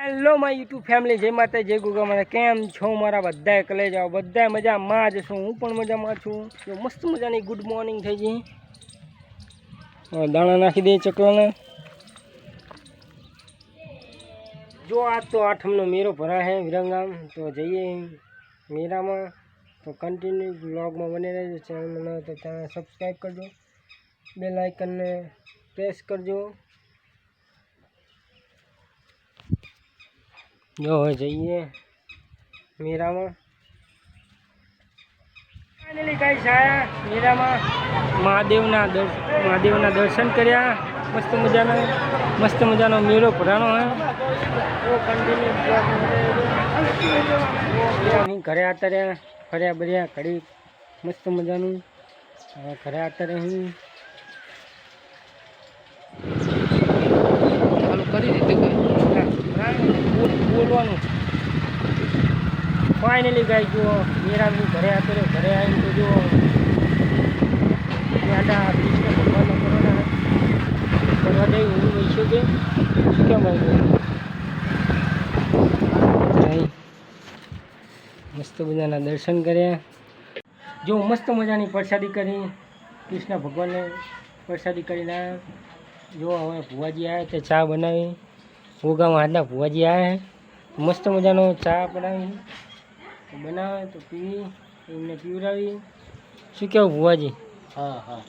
Hello my YouTube family જય માતા જય ગુગા માતા કેમ છો મારા બધાય કલે જાઓ બધા મજામાં જ છું હું પણ મજામાં છું તો મસ્ત મજાની ગુડ મોર્નિંગ થઈ ગઈ હવે દાણા નાખી દઈએ ચકલાને જો આજ તો આઠમનો મેરો ભરા છે વિરંગામ તો જઈએ મેરામાં તો કન્ટિન્યુ બ્લોગમાં બને રહેજો ચેનલ બનાવો તો ચેનલ સબસ્ક્રાઈબ કરજો બેલ આઇકનને પ્રેસ કરજો જો જઈએ મીરામાં. ફાઇનલી મહાદેવના દર્શન મહાદેવના દર્શન કર્યા. મસ્ત મજાનો મસ્ત મજાનો મેળો ભરાણો હે. ઘરે આતર્યા ફર્યા બર્યા, ઘડી, મસ્ત મજાનું. ઘરે આવતા રહી. ફાઇનલી ગાય જુઓ મીરાબી ઘરે આવતો રહ્યો. ઘરે આવીને તો જુઓ દાદા કૃષ્ણ ભગવાનનો કરોના કરવા હું વૈશ્યો કે? શું કેમ મસ્ત મજાના દર્શન કર્યા. જો મસ્ત મજાની પ્રસાદી કરી, કૃષ્ણ ભગવાનને પ્રસાદી કરીને આવ્યા જો હવે ભુવાજી આવ્યા તે ચા બનાવી. ભોગામાં હાથના ભુવાજી આવ્યા મસ્ત મજાનો ચા બનાવી. તો બનાવે તો પીવી એમને પીવડાવી. શું કહેવું ભુવાજી? હા હા.